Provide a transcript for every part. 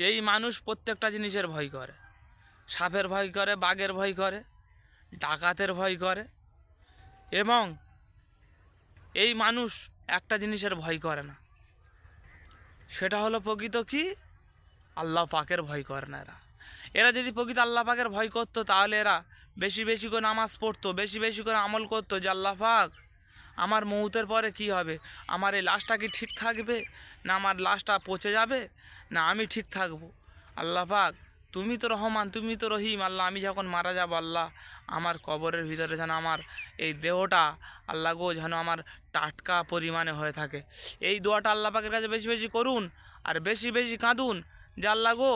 এই মানুষ প্রত্যেকটা জিনিসের ভয় করে। সাপের ভয় করে, বাঘের ভয় করে, ডাকাতের ভয় করে এবং এই মানুষ একটা জিনিসের ভয় করে না। সেটা হলো প্রকৃত কি? আল্লাহ পাকের ভয় করে না এরা। এরা যদি প্রকৃত আল্লাহ পাকের ভয় করতো, তাহলে এরা বেশি বেশি করে নামাজ পড়তো, বেশি বেশি করে আমল করতো যে আল্লাহ পাক, আমার মৌতের পরে কি হবে? আমার এই লাশটা কি ঠিক থাকবে? না আমার লাশটা পচে যাবে? না, আমি ঠিক থাকব। আল্লাহ পাক, তুমি তো রহমান, তুমি তো রহিম। আল্লাহ, আমি যখন মারা যাব, আল্লাহ, আমার কবরের ভিতরে যেন আমার এই দেহটা, আল্লাহ গো, যেন আমার টাটকা পরিমাণে হয়ে থাকে। এই দোয়াটা আল্লাহ পাকের কাছে বেশি বেশি করুন আর বেশি বেশি কাঁদুন যে আল্লাহ গো,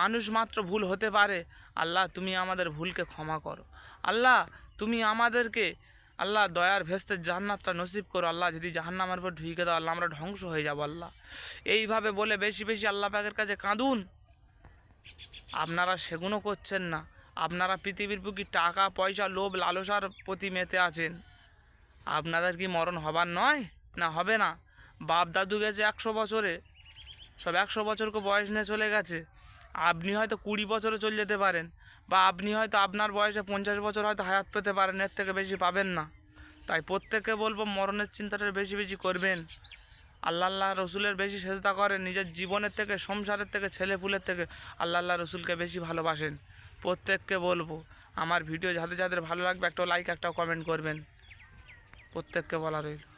মানুষ মাত্র ভুল হতে পারে। আল্লাহ, তুমি আমাদের ভুলকে ক্ষমা করো। আল্লাহ, তুমি আমাদেরকে আল্লাহ দয়ার ভেস্তের জান্নাতটা নসিব করো, আল্লাহ যদি জাহান্নামের উপর ঢুকে দাও, আল্লাহ আমরা ধ্বংস হয়ে যাব, আল্লাহ। এইভাবে বলে বেশি বেশি আল্লাহ পাকের কাছে কাঁদুন। আপনারা সেগুলো করছেন না। আপনারা পৃথিবীর বুকি টাকা, পয়সা, লোভ, লালসার প্রতি মেতে আছেন। আপনাদের কি মরণ হবার নয়? না, হবে না। বাপ দাদু গেছে একশো বছরে। সব একশো বছরকে বয়স নিয়ে চলে গেছে। আপনি হয়তো কুড়ি বছরে চলে যেতে পারেন বা আপনি হয়তো আপনার বয়সে পঞ্চাশ বছর হয়তো হায়াত পেতে পারেন, এর থেকে বেশি পাবেন না। তাই প্রত্যেককে বলব মরণের চিন্তাটা বেশি বেশি করবেন। আল্লাহ আল্লাহ রসুলের বেশি চেষ্টা করেন, নিজের জীবনের থেকে, সংসারের থেকে, ছেলেপুলের থেকে আল্লাহ আল্লাহ রসুলকে বেশি ভালোবাসেন। প্রত্যেককে বলব আমার ভিডিও যাদের যাদের ভালো লাগবে একটা লাইক একটা কমেন্ট করবেন। প্রত্যেককে বলা রইল।